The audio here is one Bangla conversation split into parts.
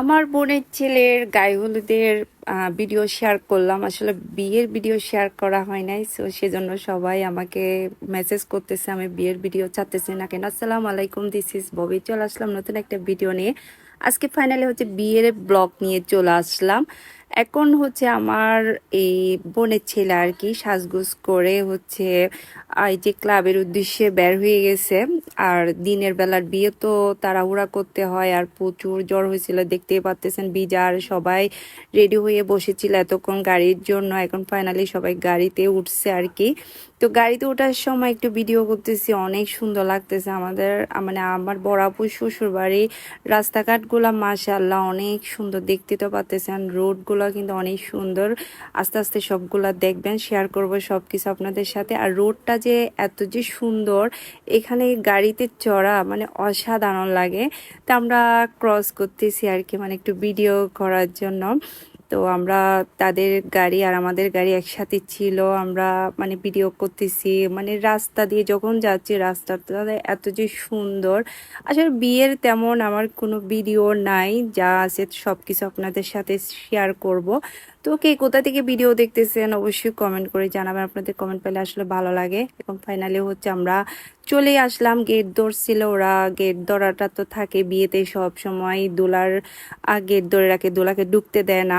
আমার বোনের ছেলের গায়ে হলুদের ভিডিও শেয়ার করলাম। আসলে বিয়ের ভিডিও শেয়ার করা হয় নাই সো সেজন্য সবাই আমাকে মেসেজ করতেছে, আমি বিয়ের ভিডিও চাচ্তেছি না কেন। আসসালাম আলাইকুম দিস ইস ববি চলে আসলাম নতুন একটা ভিডিও নিয়ে। আজকে ফাইনালি হচ্ছে বিয়ের ব্লগ নিয়ে চলে আসলাম। এখন হচ্ছে আমার এই বোনের ছেলে আর কি সাজগোজ করে হচ্ছে এই যে ক্লাবের উদ্দেশ্যে বের হয়ে গেছে। আর দিনের বেলার বিয়ে তো তাড়াহুড়া করতে হয় আর প্রচুর জ্বর হয়েছিল। দেখতেই পাচ্তেছেন বিজার সবাই রেডি হয়ে বসেছিল এতক্ষণ গাড়ির জন্য। এখন ফাইনালি সবাই গাড়িতে উঠছে আর কি। তো গাড়িতে ওঠার সময় একটু ভিডিও করতেছি, অনেক সুন্দর লাগতেছে আমাদের মানে আমার বড়াপুর শ্বশুর বাড়ি রাস্তাঘাটগুলো, মাশাআল্লাহ, অনেক সুন্দর। দেখতে তো পাচ্তেছেন, রোডগুলো কিন্তু অনেক সুন্দর। আস্তে আস্তে সবগুলো দেখবেন শেয়ার করব সব কিছু আপনাদের সাথে। আর রোডটা যে এত যে সুন্দর, এখানে গাড়িতে চড়া মানে অসাধারণ লাগে। তা আমরা ক্রস করতেছি আর কি মানে একটু ভিডিও করার জন্য। তো আমরা তাদের গাড়ি আর আমাদের গাড়ি একসাথে ছিল, আমরা মানে ভিডিও করতেছি মানে রাস্তা দিয়ে যখন যাচ্ছি রাস্তাটা এত যে সুন্দর। আসলে বিয়ের তেমন আমার কোনো ভিডিও নাই, যা আছে সব কিছু আপনাদের সাথে শেয়ার করব। তো কে কোথা থেকে ভিডিও দেখতেছেন অবশ্যই কমেন্ট করে জানাবেন, আপনাদের কমেন্ট পেলে আসলে ভালো লাগে। এবং ফাইনালি হচ্ছে আমরা চলে আসলাম গেট ধরছিল ওরা গেট ধরাটা তো থাকে বিয়েতে সব সময় দোলার গেট ধরে রাখে, দোলাকে ঢুকতে দেয় না।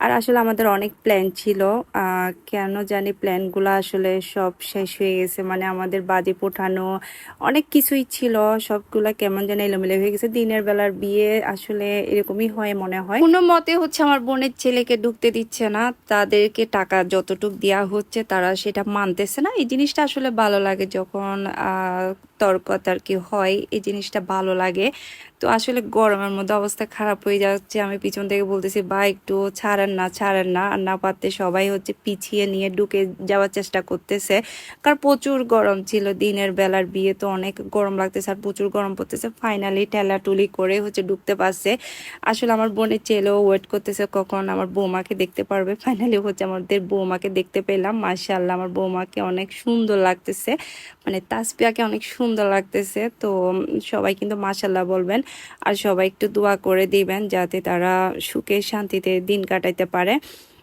আর আসলে আমাদের অনেক প্ল্যান ছিল। কেন জানি প্ল্যানগুলো আসলে সব শেষ হয়ে গেছে। মানে আমাদের বাজে পোঠানো, অনেক কিছুই ছিল। সবগুলা কেমন যেন এলোমেলো হয়ে গেছে। দিনের বেলার বিয়ে আসলে এরকমই হয় মনে হয়। কোনো মতে হচ্ছে আমার বোনের ছেলেকে ঢুকতে দিচ্ছে না। তাদেরকে টাকা যতটুক দেওয়া হচ্ছে তারা সেটা মানতেছে না। এই জিনিসটা আসলে ভালো লাগে যখন আহ তর্কতর্কি হয়, এই জিনিসটা ভালো লাগে। তো আসলে গরমের মধ্যে অবস্থা খারাপ হয়ে যাচ্ছে। আমি পিছন থেকে বলতেছি বা একটু ছাড়েন না ছাড়েন না। আর না পারতে সবাই হচ্ছে পিছিয়ে নিয়ে ঢুকে যাওয়ার চেষ্টা করতেছে। কারণ প্রচুর গরম ছিল, দিনের বেলার বিয়ে তো অনেক গরম লাগতেছে আর প্রচুর গরম পড়তেছে। ফাইনালি ঠেলাটুলি করে হচ্ছে ঢুকতে পারছে। আসলে আমার বোনের ছেলেও ওয়েট করতেছে কখন আমার বৌমাকে দেখতে পারবে। ফাইনালি হচ্ছে আমাদের বৌমাকে দেখতে পেলাম। মাশাআল্লাহ, আমার বৌমাকে অনেক সুন্দর লাগতেছে। মানে তাসপিয়াকে অনেক সুন্দর লাগতেছে। তো সবাই কিন্তু মাশাআল্লাহ বলবেন। আর সবাই একটু দোয়া করে দিবেন যাতে তারা সুখে শান্তিতে দিন কাটাইতে পারে।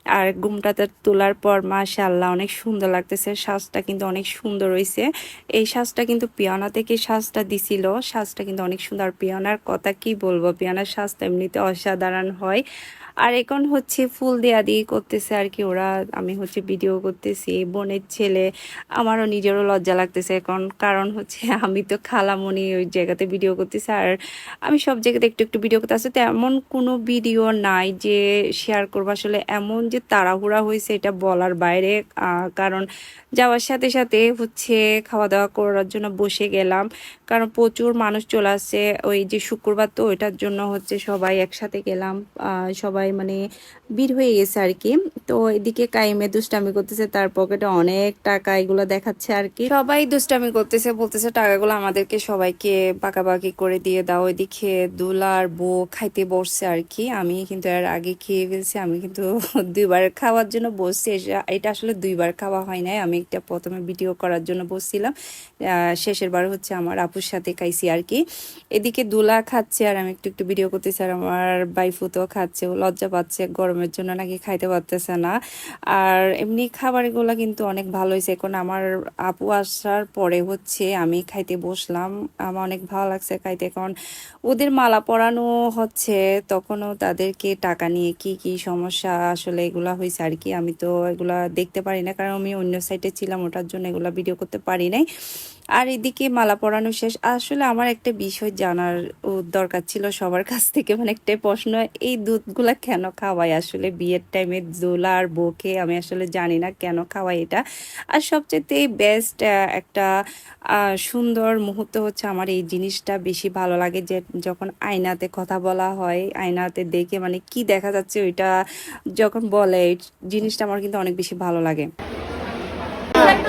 আর ঘুমটাতে তোলার পর মাশাআল্লাহ অনেক সুন্দর লাগতেছে। শ্বাসটা কিন্তু অনেক সুন্দর হয়েছে এই শ্বাসটা কিন্তু পিয়ানা থেকে শ্বাসটা দিছিল। শ্বাসটা কিন্তু অনেক সুন্দর। পিয়ানার কথা কি বলব? পিয়ানার সাজটা এমনিতে অসাধারণ হয়। আর এখন হচ্ছে ফুল দেয়া দিয়ে করতেছে আর কি ওরা। আমি হচ্ছে ভিডিও করতেছি। বোনের ছেলে, আমারও নিজেরও লজ্জা লাগতেছে এখন। কারণ হচ্ছে আমি তো খালামণি ওই জায়গাতে ভিডিও করতেছি। আর আমি সব জায়গাতে একটু একটু ভিডিও করতে আসলে তেমন কোনো ভিডিও নাই যে শেয়ার করব। আসলে এমন তাড়াহুড়া হয়েছে এটা বলার বাইরে কারণ যাওয়ার সাথে সাথে হচ্ছে খাওয়া দাওয়া করার জন্য বসে গেলাম। কারণ প্রচুর মানুষ চলে আসছে, ওই যে শুক্রবার তো ওইটার জন্য হচ্ছে সবাই একসাথে গেলাম সবাই মানে ভিড় হয়ে গেছে আর কি তো এদিকে কাইমে দুষ্টামি করতেছে, তার পকেটে অনেক টাকা এগুলো দেখাচ্ছে আর কি সবাই দুষ্টামি করতেছে, বলতেছে টাকাগুলো আমাদেরকে সবাইকে পাকাপাকি করে দিয়ে দাও। এদিকে দুলার বউ খাইতে বসছে আর কি আমি কিন্তু এর আগে খেয়ে ফেলছি, আমি কিন্তু দুইবার খাওয়ার জন্য বসছি। এটা- আসলে দুইবার খাওয়া হয় নাই। আমি একটা প্রথমে ভিডিও করার জন্য বসছিলাম। শেষের বার হচ্ছে আমার আপুর সাথে খাইছি আর কি। এদিকে দুলা খাচ্ছে আর আমি একটু একটু ভিডিও করতেছি আর আমার বাইফুতো খাচ্ছে। লজ্জা পাচ্ছে, গরমের জন্য নাকি খাইতে পারতেছে না। আর এমনি খাবারগুলো কিন্তু অনেক ভালো হয়েছে। এখন আমার আপু আসার পরে হচ্ছে আমি খাইতে বসলাম। আমার অনেক ভালো লাগছে খাইতে। কারণ ওদের মালা পরানো হচ্ছে। তখনও তাদেরকে টাকা নিয়ে কি কি সমস্যা আসলে এগুলা হয়েছে আর কি আমি তো এগুলা দেখতে পারি না, কারণ আমি অন্য সাইটে ছিলাম, ওটার জন্য এগুলা ভিডিও করতে পারি নাই। আর এদিকে মালা পরানো শেষ। আসলে আমার একটা বিষয় জানার দরকার ছিল সবার কাছ থেকে মানে একটা প্রশ্ন, এই দুধগুলা কেন খাওয়াই? আসলে বিয়ের টাইমে দোলা আর বউকে আমি আসলে জানি না কেন খাওয়াই এটা। আর সবচেয়ে বেস্ট একটা সুন্দর মুহূর্ত হচ্ছে আমার এই জিনিসটা বেশি ভালো লাগে যে যখন আয়নাতে কথা বলা হয়, আয়নাতে দেখে মানে কি দেখা যাচ্ছে ওইটা যখন বলে জিনিসটা আমার কিন্তু অনেক বেশি ভালো লাগে।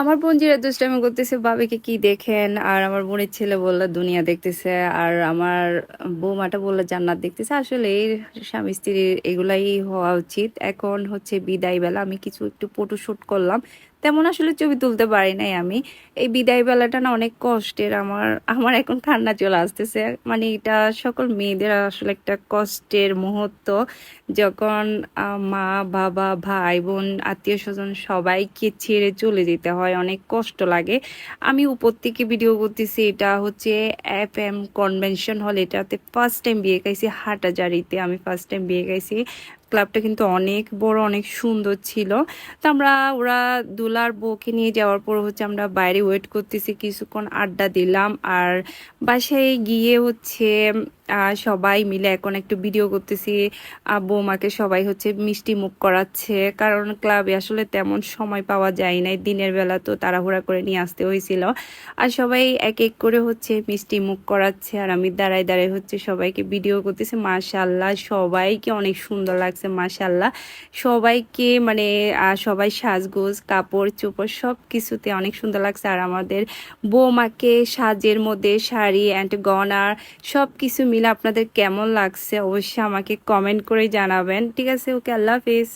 আমার বোন যেটা দুষ্টামি করতেছে, বাবাকে কি দেখেন? আর আমার বোনের ছেলে বলল, দুনিয়া দেখতেছে। আর আমার বৌমাটা বলল, জান্নাত দেখতেছে। আসলে এই স্বামী স্ত্রীর এগুলাই হওয়া উচিত। এখন হচ্ছে বিদায় বেলা আমি কিছু একটু ফটো শুট করলাম। তেমন আসলে ছবি তুলতে পারি নাই আমি। এই বিদায় বেলাটা না অনেক কষ্টের। আমার আমার এখন ঠান্ডা চলে আসতেছে। মানে এটা সকল মেয়েদের আসলে একটা কষ্টের মুহূর্ত। যখন মা, বাবা, ভাই, বোন, আত্মীয় স্বজন সবাইকে ছেড়ে চলে যেতে হয়, অনেক কষ্ট লাগে। আমি উপর থেকে ভিডিও করতেছি, এটা হচ্ছে এফ এম কনভেনশন হল এটাতে ফার্স্ট টাইম বিয়ে খাইছি, হাটাজারিতে আমি ফার্স্ট টাইম বিয়ে খাইছি। ক্লাবটা কিন্তু অনেক বড়, অনেক সুন্দর ছিল। তো আমরা, ওরা দুলার বউকে নিয়ে যাওয়ার পর হচ্ছে আমরা বাইরে ওয়েট করতেছি, কিছুক্ষণ আড্ডা দিলাম। আর বাসায় গিয়ে হচ্ছে সবাই মিলে এখন একটু ভিডিও করতেছি। বৌমাকে সবাই হচ্ছে মিষ্টি মুখ করাচ্ছে। কারণ ক্লাবে আসলে তেমন সময় পাওয়া যায় নাই। দিনের বেলা তো তাড়াহুড়া করে নিয়ে আসতে হয়েছিল। আর সবাই এক এক করে হচ্ছে মিষ্টি মুখ করাচ্ছে। আর আমি দাঁড়ায় দাঁড়ায় হচ্ছে সবাইকে ভিডিও করতেছি। মাশাল্লাহ সবাইকে অনেক সুন্দর লাগছে মাশাল্লাহ সবাইকে মানে সবাই সাজগোজ, কাপড়, চোপড় সব কিছুতে অনেক সুন্দর লাগছে। আর আমাদের বৌমাকে সাজের মধ্যে শাড়ি অ্যান্ড গনার সব কিছু মিলে আপনাদের কেমন লাগছে অবশ্যই আমাকে কমেন্ট করে জানাবেন। ঠিক আছে ওকে আল্লাহ হাফিজ।